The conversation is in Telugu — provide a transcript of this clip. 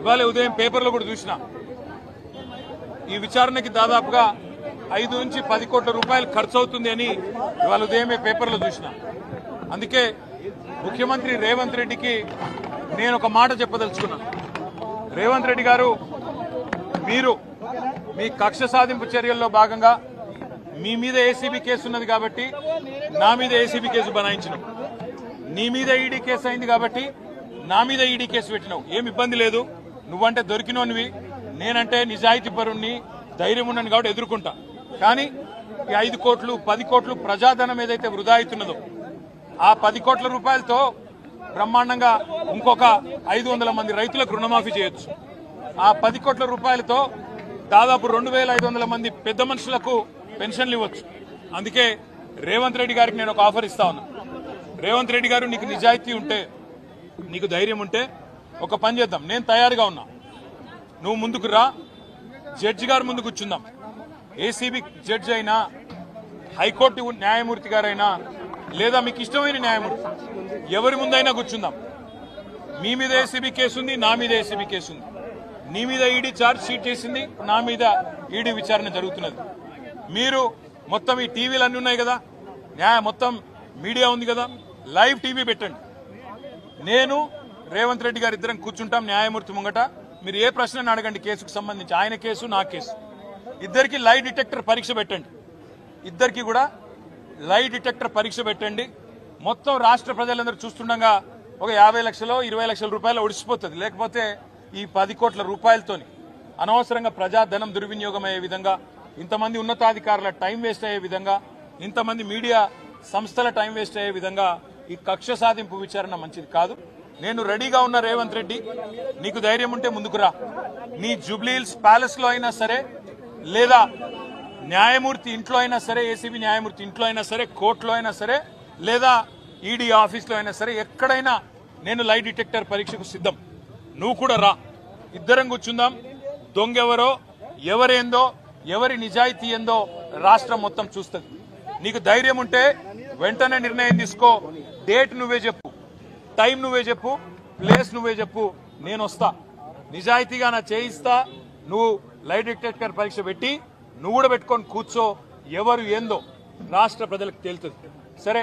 ఇవాళ ఉదయం పేపర్లో కూడా చూసిన. ఈ విచారణకి దాదాపుగా ఐదు నుంచి పది కోట్ల రూపాయలు ఖర్చు అవుతుంది అని ఇవాళ ఉదయమే పేపర్లో చూసిన. అందుకే ముఖ్యమంత్రి రేవంత్ రెడ్డికి నేను ఒక మాట చెప్పదలుచుకున్నాను రేవంత్ రెడ్డి గారు మీరు మీ కక్ష సాధింపు చర్యల్లో భాగంగా మీ మీద ఏసీబీ కేసు ఉన్నది కాబట్టి నా మీద ఏసీబీ కేసు బనాయించినాం. నీ మీద ఈడీ కేసు అయింది కాబట్టి నా మీద ఈడీ కేసు పెట్టినావు ఏమి ఇబ్బంది లేదు. నువ్వంటే దొరికినోనివి నేనంటే నిజాయితీ పరుణ్ణి ధైర్యం ఉన్నాను కాబట్టి ఎదుర్కొంటా. కానీ ఈ ఐదు కోట్లు పది కోట్లు ప్రజాధనం ఏదైతే వృధా అవుతున్నదో ఆ పది కోట్ల రూపాయలతో బ్రహ్మాండంగా ఇంకొక ఐదు వందల మంది రైతులకు రుణమాఫీ చేయొచ్చు. ఆ పది కోట్ల రూపాయలతో దాదాపు రెండు వేల ఐదు వందల మంది పెద్ద మనుషులకు పెన్షన్లు ఇవ్వచ్చు. అందుకే రేవంత్ రెడ్డి గారికి నేను ఒక ఆఫర్ ఇస్తా ఉన్నా. రేవంత్ రెడ్డి గారు నీకు నిజాయితీ ఉంటే నీకు ధైర్యం ఉంటే ఒక పని చేద్దాం. నేను తయారుగా ఉన్నా. నువ్వు ముందుకు రా. జడ్జి గారు ముందు కూర్చుందాం. ఏసీబీ జడ్జి అయినా హైకోర్టు న్యాయమూర్తి గారైనా లేదా మీకు ఇష్టమైన న్యాయమూర్తి ఎవరి ముందైనా కూర్చుందాం. మీ మీద ఏసీబీ కేసు ఉంది నా మీద ఏసీబీ కేసు ఉంది. నీ మీద ఈడీ ఛార్జ్ షీట్ చేసింది నా మీద ఈడీ విచారణ జరుగుతున్నది. మీరు మొత్తం ఈ టీవీలు అన్ని ఉన్నాయి కదా? న్యాయ మొత్తం మీడియా ఉంది కదా? లైవ్ టీవీ పెట్టండి. నేను రేవంత్ రెడ్డి గారు ఇద్దరం కూర్చుంటాం న్యాయమూర్తి ముంగట. మీరు ఏ ప్రశ్నను అడగండి కేసుకు సంబంధించి? ఆయన కేసు నా కేసు. ఇద్దరికి లై డిటెక్టర్ పరీక్ష పెట్టండి. ఇద్దరికి కూడా లై డిటెక్టర్ పరీక్ష పెట్టండి. మొత్తం రాష్ట్ర ప్రజలందరూ చూస్తుండగా ఒక యాభై లక్షలు ఇరవై లక్షల రూపాయలు ఒడిసిపోతుంది. లేకపోతే ఈ పది కోట్ల రూపాయలతోని అనవసరంగా ప్రజాధనం దుర్వినియోగం అయ్యే విధంగా ఇంతమంది ఉన్నతాధికారుల టైం వేస్ట్ అయ్యే విధంగా ఇంతమంది మీడియా సంస్థల టైం వేస్ట్ అయ్యే విధంగా ఈ కక్ష సాధింపు విచారణ మంచిది కాదు. నేను రెడీగా ఉన్న రేవంత్ రెడ్డి. నీకు ధైర్యం ఉంటే ముందుకురా నీ జూబ్లీహిల్స్ ప్యాలెస్లో అయినా సరే లేదా న్యాయమూర్తి ఇంట్లో అయినా సరే ఏసీబీ న్యాయమూర్తి ఇంట్లో అయినా సరే కోర్టులో అయినా సరే లేదా ఈడీ ఆఫీస్లో అయినా సరే ఎక్కడైనా నేను లై డిటెక్టర్ పరీక్షకు సిద్ధం. నువ్వు కూడా రా. ఇద్దరం కూర్చుందాం. దొంగెవరో ఎవరేందో ఎవరి నిజాయితీ ఏందో రాష్ట్రం మొత్తం చూస్తుంది. నీకు ధైర్యం ఉంటే వెంటనే నిర్ణయం తీసుకో. డేట్ నువ్వే చెప్పు. టైం నువ్వే చెప్పు ప్లేస్ నువ్వే చెప్పు నేను వస్తా. నిజాయితీగా నా చేయిస్తా నువ్వు లైట్ డిటెక్టర్ పరీక్ష పెట్టి నువ్వు కూడా పెట్టుకొని కూర్చో ఎవరు ఏందో రాష్ట్ర ప్రజలకు తేలుతుంది. సరే.